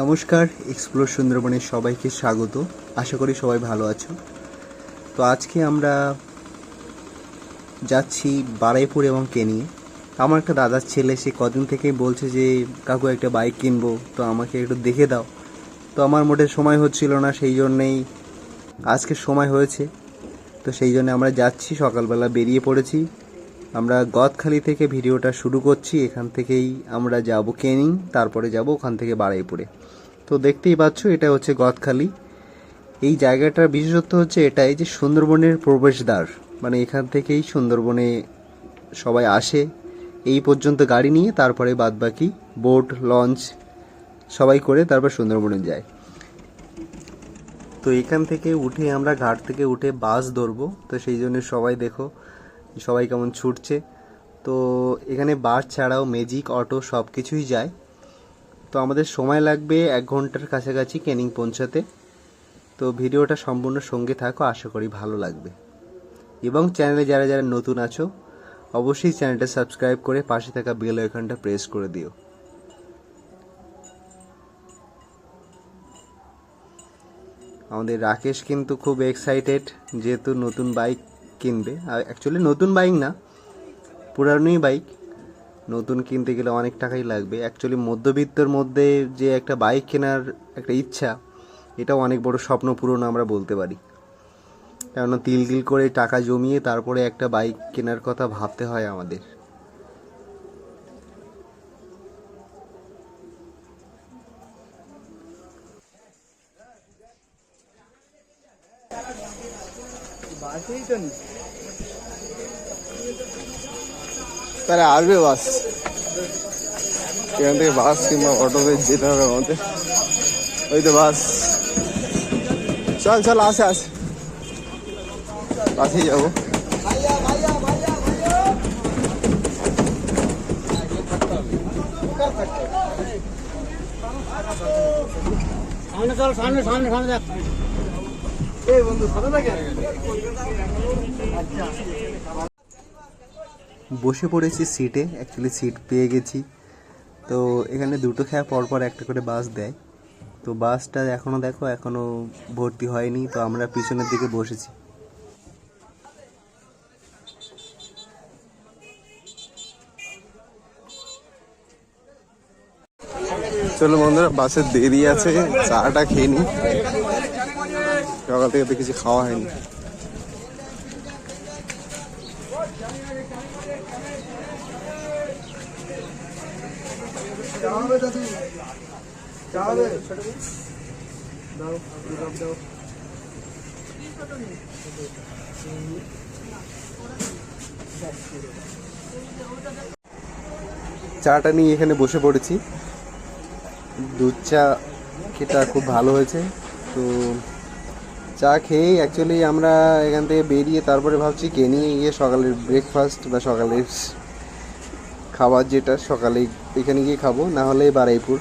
নমস্কার এক্সপ্লোর সুন্দরবনের সবাইকে স্বাগত। আশা করি সবাই ভালো আছো। তো আজকে আমরা যাচ্ছি বারাইপুর এবং কেনিয়ে। আমার একটা দাদার ছেলে, সে কদিন থেকেই বলছে যে, কাকু, একটা বাইক কিনবো, তো আমাকে একটু দেখে দাও। তো আমার মোটে সময় হচ্ছিল না, সেই জন্যেই আজকে সময় হয়েছে। তো সেই জন্য আমরা যাচ্ছি, সকালবেলা বেরিয়ে পড়েছি। আমরা গদখালি থেকে ভিডিওটা শুরু করছি। এখান থেকেই আমরা যাব কেনিং, তারপরে যাব ওখান থেকে বারাইপুরে। তো দেখতেই পাচ্ছ, এটা হচ্ছে গদখালি। এই জায়গাটার বিশেষত্ব হচ্ছে এটাই যে সুন্দরবনের প্রবেশদ্বার। মানে এখান থেকেই সুন্দরবনে সবাই আসে। এই পর্যন্ত গাড়ি নিয়ে তারপরে বাদবাকি বোট, লঞ্চ সবাই করে তারপর সুন্দরবনে যায়। তো এখান থেকে উঠে আমরা ঘাট থেকে উঠে বাস ধরবো। তো সেই জন্য সবাই দেখো সবাই কেমন ছুটছে। তো এখানে বাস ছাড়াও ম্যাজিক অটো সব কিছুই যায়। তো আমাদের সময় লাগবে এক ঘণ্টার কাছাকাছি ক্যানিং পৌঁছাতে। তো ভিডিওটা সম্পূর্ণ সঙ্গে থাকো, আশা করি ভালো লাগবে। এবং চ্যানেলে যারা যারা নতুন আছো, অবশ্যই চ্যানেলটা সাবস্ক্রাইব করে পাশে থাকা বেল আইকনটা প্রেস করে দিও। আমাদের রাকেশ কিন্তু খুব এক্সাইটেড যেহেতু নতুন বাইক কিনবে। আর অ্যাকচুয়ালি নতুন বাইক না, পুরানোই বাইক নতুন কিনতে গেলে অনেক টাকাই লাগবে। অ্যাকচুয়ালি মধ্যবিত্তর মধ্যে যে একটা বাইক কেনার একটা ইচ্ছা, এটাও অনেক বড় স্বপ্ন পূরণ আমরা বলতে পারি। কেননা তিল তিল করে টাকা জমিয়ে তারপরে একটা বাইক কেনার কথা ভাবতে হয় আমাদের। তাহলে আসবে বাস এখান থেকে বাস কিংবা অটোতে যেতে হবে আমাদের ওই তো বাস চল চল আসে আসে বাসেই যাব সামনে চল সামনে সামনে সামনে দেখ বসে পড়েছি সিটে অ্যাকচুয়ালি সিট পেয়ে গেছি। তো এখানে দুটো খেয়া পর পর একটা করে বাস দেয়। তো বাসটা এখনও দেখো এখনও ভর্তি হয়নি, তো আমরা পিছনের দিকে বসেছি। চলো বন্ধুরা বাসের দেরি আছে, চাটা খেয়ে নি। সকাল থেকে তো কিছু খাওয়া হয়নি। চাটা নিয়ে এখানে বসে পড়েছি। দুধ চা খেটা খুব ভালো হয়েছে তো চা খেয়ে অ্যাকচুয়ালি আমরা এখান থেকে বেরিয়ে তারপরে ভাবছি কে নিয়ে গিয়ে সকালের ব্রেকফাস্ট বা সকালের খাবার যেটা সকালে এখানে গিয়ে খাব, না হলে বারাইপুর।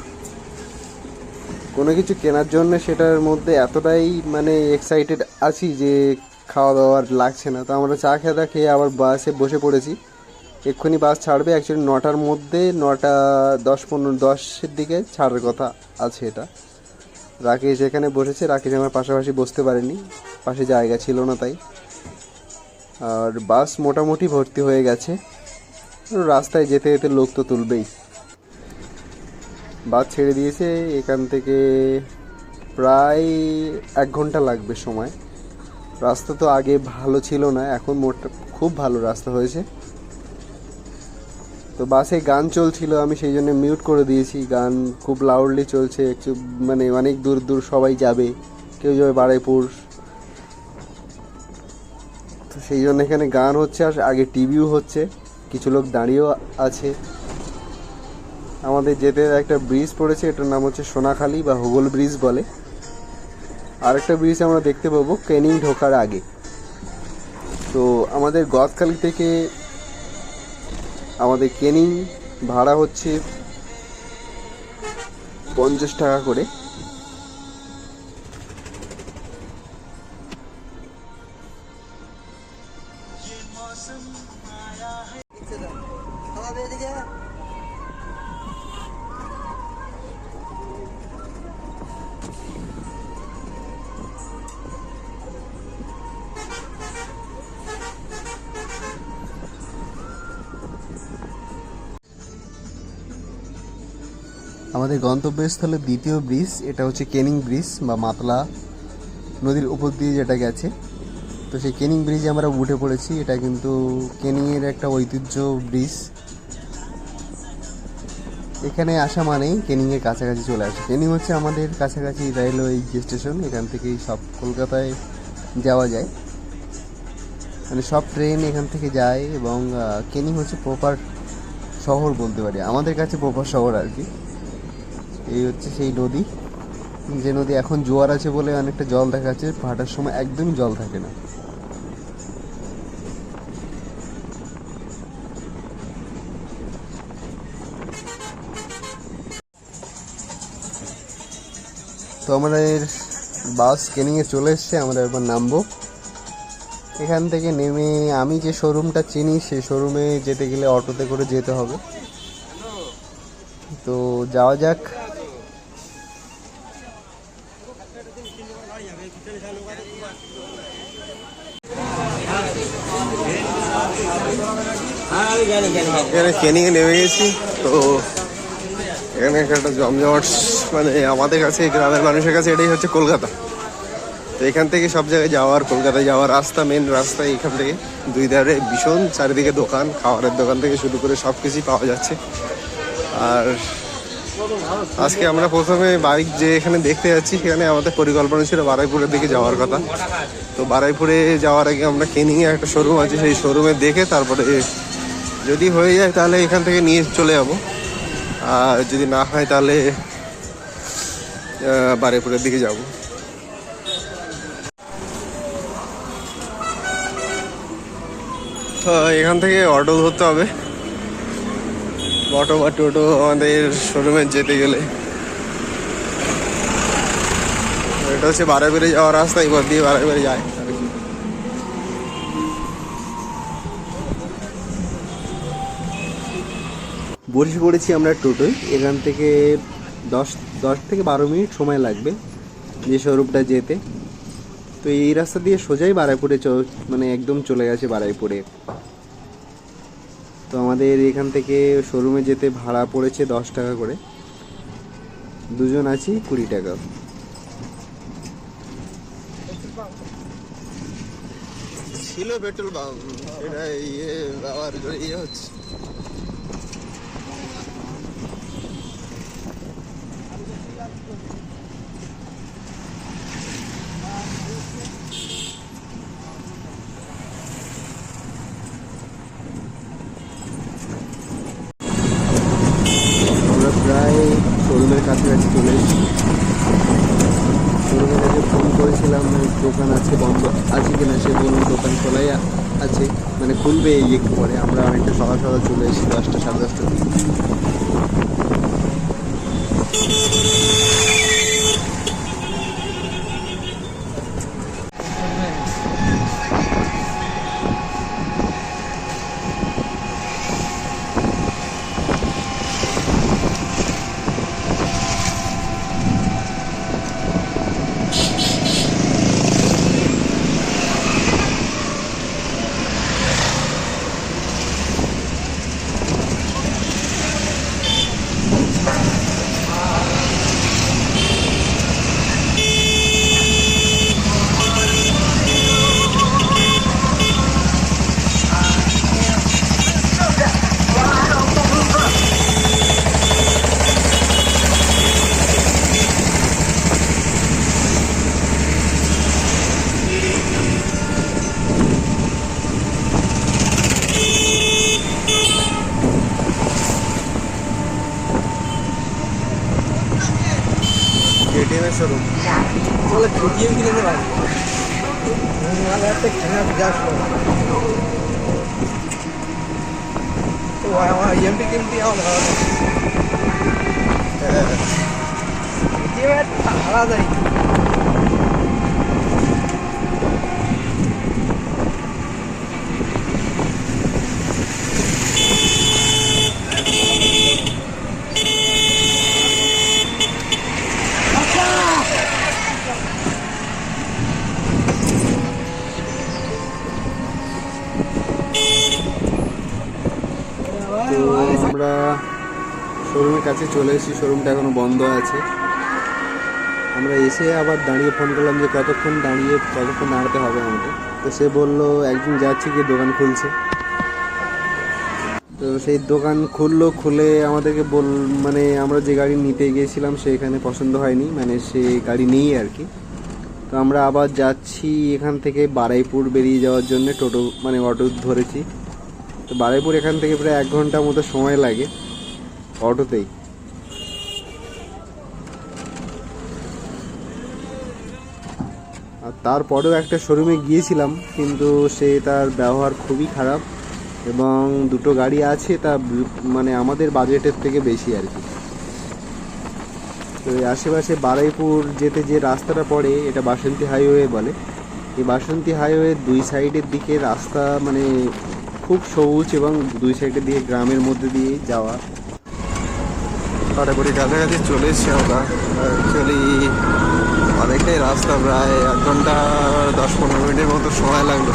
কোনো কিছু কেনার জন্য সেটার মধ্যে এতটাই মানে এক্সাইটেড আছি যে খাওয়া দাওয়ার লাগছে না। তো আমরা চা খেয়ে খেয়ে আবার বাসে বসে পড়েছি। এক্ষুনি বাস ছাড়বে অ্যাকচুয়ালি নটার মধ্যে, নটা দশ পনেরো দশের দিকে ছাড়ার কথা আছে এটা। রাকেশ এখানে বসেছে। রাকেশ আমার পাশাপাশি বসতে পারেনি। পাশে জায়গা ছিল না তাই। আর বাস মোটামুটি ভর্তি হয়ে গেছে। রাস্তায় যেতে যেতে লোক তো তুলবেই। বাস ছেড়ে দিয়েছে। এখান থেকে প্রায় এক ঘণ্টা লাগবে সময়। রাস্তা তো আগে ভালো ছিল না। এখন মোটা খুব ভালো রাস্তা হয়েছে। তো বাসে গান চলছিল, আমি সেই জন্য মিউট করে দিয়েছি। গান খুব লাউডলি চলছে, একটু মানে অনেক দূর দূর সবাই যাবে, কেউ যাবে বারাইপুর। তো সেই জন্য এখানে গান হচ্ছে, আর আগে টিভিও হচ্ছে, কিছু লোক দাঁড়িয়েও আছে। আমাদের যেতে একটা ব্রিজ পড়েছে, এটার নাম হচ্ছে সোনাখালি বা হুগল ব্রিজ বলে। আরেকটা ব্রিজ আমরা দেখতে পাবো, কেনিং ঢোকার আগে। তো আমাদের গদখালি থেকে আমাদের কেনিং ভাড়া হচ্ছে পঞ্চাশ টাকা করে। আমাদের গন্তব্যস্থলের দ্বিতীয় ব্রিজ, এটা হচ্ছে কেনিং ব্রিজ বা মাতলা নদীর উপর দিয়ে যেটা গেছে। তো সেই কেনিং ব্রিজে আমরা উঠে পড়েছি। এটা কিন্তু কেনিংয়ের একটা ঐতিহ্য ব্রিজ। এখানে আসা মানেই কেনিংয়ের কাছাকাছি চলে আসে। কেনিং হচ্ছে আমাদের কাছাকাছি রেলওয়ে স্টেশন এখান থেকেই সব কলকাতায় যাওয়া যায়। মানে সব ট্রেন এখান থেকে যায় এবং কেনিং হচ্ছে প্রপার শহর বলতে পারি। আমাদের কাছে প্রপার শহর আর কি। এই হচ্ছে সেই নদী। যে নদী এখন জোয়ার আছে বলে অনেকটা জল দেখা যাচ্ছে। সময় একদমই জল থাকে না। তো আমাদের বাস কেনিংয়ে চলে এসছে, আমরা এবার নামবো। এখান থেকে নেমে আমি যে শোরুমটা চিনি, সেই শোরুমে যেতে গেলে অটোতে করে যেতে হবে। তো যাওয়া যাক। এখানে কেনিংয়ে নেমে গেছি। তো এখানে একটা জমজমাট মানে আমাদের কাছে, গ্রামের মানুষের কাছে এটাই হচ্ছে কলকাতা। তো এখান থেকে সব জায়গায় যাওয়ার, কলকাতায় যাওয়ার রাস্তা মেন রাস্তা এখান থেকে। দুই ধারে ভীষণ চারিদিকে দোকান, খাবারের দোকান থেকে শুরু করে সব কিছুই পাওয়া যাচ্ছে। আর আজকে আমরা প্রথমে বাইক যে এখানে দেখতে যাচ্ছি, সেখানে আমাদের পরিকল্পনা ছিল বারাইপুরের দিকে যাওয়ার কথা। তো বারাইপুরে যাওয়ার আগে আমরা কেনিংয়ে একটা শোরুম আছে, সেই শোরুমে দেখে তারপরে যদি হয়ে যায় তাহলে এখান থেকে নিয়ে চলে যাব। আর যদি না হয় তাহলে আহ, বারুইপুরের দিকে যাব। এখান থেকে অটো ধরতে হবে। অটো বা টোটো আমাদের শোরুমে যেতে গেলে। এটা হচ্ছে বারে বারোয়ারি যাওয়ার রাস্তা এবার দিয়ে বারোয়ারি যায়। বসে পড়েছি আমরা টোটোয়। এখান থেকে দশ দশ থেকে বারো মিনিট সময় লাগবে যে শোরুমটা যেতে। তো এই রাস্তা দিয়ে সোজাই বারাইপুরে চ- মানে একদম চলে গেছে বারাইপুরে। তো আমাদের এখান থেকে শোরুমে যেতে ভাড়া পড়েছে দশ টাকা করে। দুজন আছি, কুড়ি টাকা। ছিল পেট্রোল পাম্প। এটা ইয়ে করে ইয়ে হচ্ছে আমরা প্রায় শোরুমের কাছাকাছি চলে এসেছি। শোরুমের কাছে ফোন করেছিলাম দোকান আছে বন্ধ, আছে কিনা সে বলুন দোকান খোলাই আছে মানে খুলবে এই একটু পরে। আমরা অনেকটা সকাল সকাল চলে এসেছি, দশটা সাড়ে দশটার দিকে। এটিএম এর শোরুম বলে খুঁটিয়ে কিনে নিতে পারি নাহলে একটা খেলা গ্যাস তো আমার এমপি কিনতে আমার ভালো আলাদাই তো আমরা শোরুমের কাছে চলে এসেছি শোরুমটা এখনও বন্ধ আছে। আমরা এসে আবার দাঁড়িয়ে ফোন করলাম যে কতক্ষণ দাঁড়িয়ে, কতক্ষণ দাঁড়াতে হবে আমাদের। তো সে বলল একদিন যাচ্ছি গিয়ে দোকান খুলছে। তো সেই দোকান খুললো, খুলে আমাদেরকে বল মানে আমরা যে গাড়ি নিতে গিয়েছিলাম সেখানে পছন্দ হয়নি। মানে সে গাড়ি নেই আর কি। তো আমরা আবার যাচ্ছি এখান থেকে বারাইপুর বেরিয়ে যাওয়ার জন্য টোটো মানে অটো ধরেছি। তো বারাইপুর এখান থেকে প্রায় এক ঘণ্টার মতো সময় লাগে অটোতেই। তারপরেও একটা শোরুমে গিয়েছিলাম, কিন্তু সে তার ব্যবহার খুবই খারাপ এবং দুটো গাড়ি আছে, তা মানে আমাদের বাজেটের থেকে বেশি আর কি। তো আশেপাশে বারাইপুর যেতে যে রাস্তাটা পড়ে, এটা বাসন্তী হাইওয়ে বলে। এই বাসন্তী হাইওয়ে দুই সাইডের দিকে রাস্তা মানে খুব সবুজ এবং দুই সাইডের দিকে গ্রামের মধ্যে দিয়ে যাওয়া। কাটাকুটি কাছাকাছি চলে এসছি আমরা। অ্যাকচুয়ালি অনেকটাই রাস্তা, প্রায় এক ঘণ্টা, দশ পনেরো মিনিটের মতো সময় লাগল।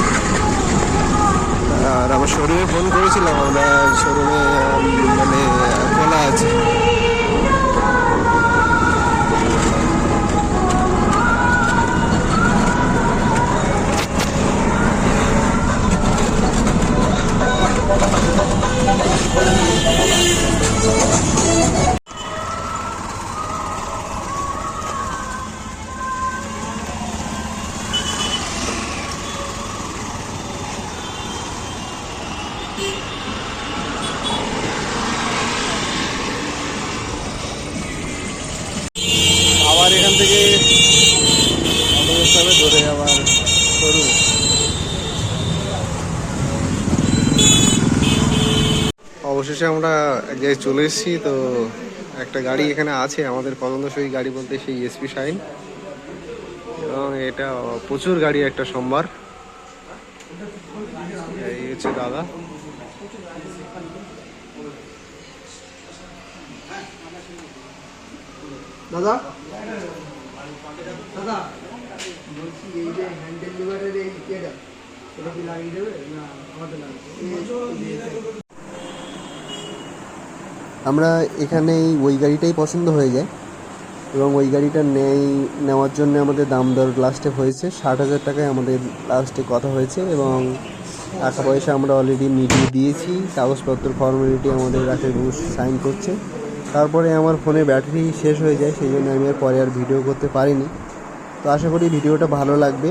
আর আমার শোরুমে ফোন করেছিলাম, আমরা শোরুমে মানে খোলা আছে। এক জায়গায় চলে এসেছি তো একটা গাড়ি এখানে আছে আমাদের পছন্দসই গাড়ি বলতে সেই এসপি শাইন। এবং এটা প্রচুর গাড়ি একটা সোমবার এই হচ্ছে দাদা। দাদা? দাদা? বলছি এই যে হ্যান্ডেল লিভারের এই ইয়েটা এটা কি লাগিয়ে দেবে? না আমাদের লাগবে। আমরা এখানে ওই গাড়িটাই পছন্দ হয়ে যায়। এবং ওই গাড়িটা নেই, নেওয়ার জন্য আমাদের দাম দর লাস্টে হয়েছে। ষাট হাজার টাকায় আমাদের লাস্টে কথা হয়েছে এবং টাকা পয়সা আমরা অলরেডি মিটিয়ে দিয়েছি। কাগজপত্র ফর্মালিটি আমাদের রাকেশবাবু সাইন করছে। তারপরে আমার ফোনে ব্যাটারি শেষ হয়ে যায়, সেই জন্য আমি আর পরে আর ভিডিও করতে পারিনি। তো আশা করি ভিডিওটা ভালো লাগবে।